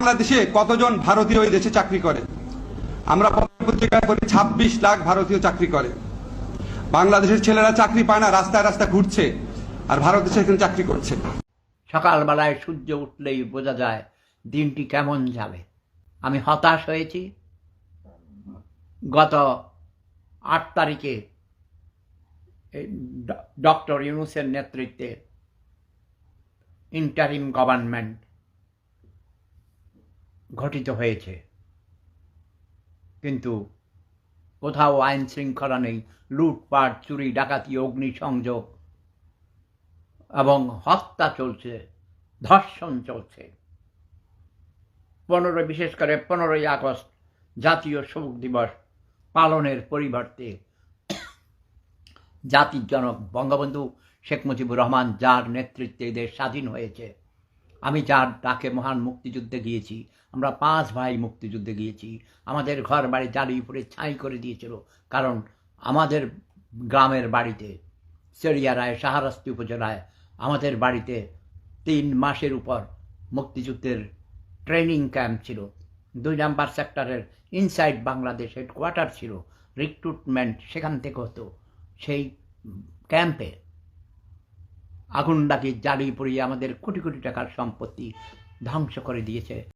বাংলাদেশে কতজন ভারতীয় এই দেশে চাকরি করে? আমরা পত্রিকায় করি ছাব্বিশ লাখ ভারতীয় চাকরি করে। বাংলাদেশের ছেলেরা চাকরি পায় না, রাস্তায় রাস্তায় ঘুরছে, আর ভারত দেশে এখানে চাকরি করছে। সকালবেলায় সূর্য উঠলেই বোঝা যায় দিনটি কেমন যাবে। আমি হতাশ হয়েছি। গত আট তারিখে ডক্টর ইউনুসের নেতৃত্বে ইন্টারিম গভর্নমেন্ট গঠিত হয়েছে। কিন্তু কোথাও আইন শৃঙ্খলা নেই, লুটপাট, চুরি, ডাকাতি, অগ্নিসংযোগ এবং হত্যা চলছে, ধর্ষণ চলছে। পনেরো বিশেষ করে পনেরোই আগস্ট জাতীয় শোক দিবস পালনের পরিবর্তে জাতির জনক বঙ্গবন্ধু শেখ মুজিবুর রহমান যার নেতৃত্বে দেশ স্বাধীন হয়েছে। আমি যার ডাকে মহান মুক্তিযুদ্ধে গিয়েছি, আমরা পাঁচ ভাই মুক্তিযুদ্ধে গিয়েছি। আমাদের ঘর বাড়ি জ্বালিয়ে পুড়ে ছাই করে দিয়েছিল, কারণ আমাদের গ্রামের বাড়িতে চেরিয়ারায় সাহারাস্তি উপজেলায় আমাদের বাড়িতে তিন মাসের উপর মুক্তিযুদ্ধের ট্রেনিং ক্যাম্প ছিল। দুই নাম্বার সেক্টরের ইনসাইড বাংলাদেশ হেডকোয়ার্টার ছিল, রিক্রুটমেন্ট সেখান থেকে হতো। সেই ক্যাম্পে আগুন লাগিয়ে জ্বালিয়ে পুড়িয়ে আমাদের কোটি কোটি টাকার সম্পত্তি ধ্বংস করে দিয়েছে।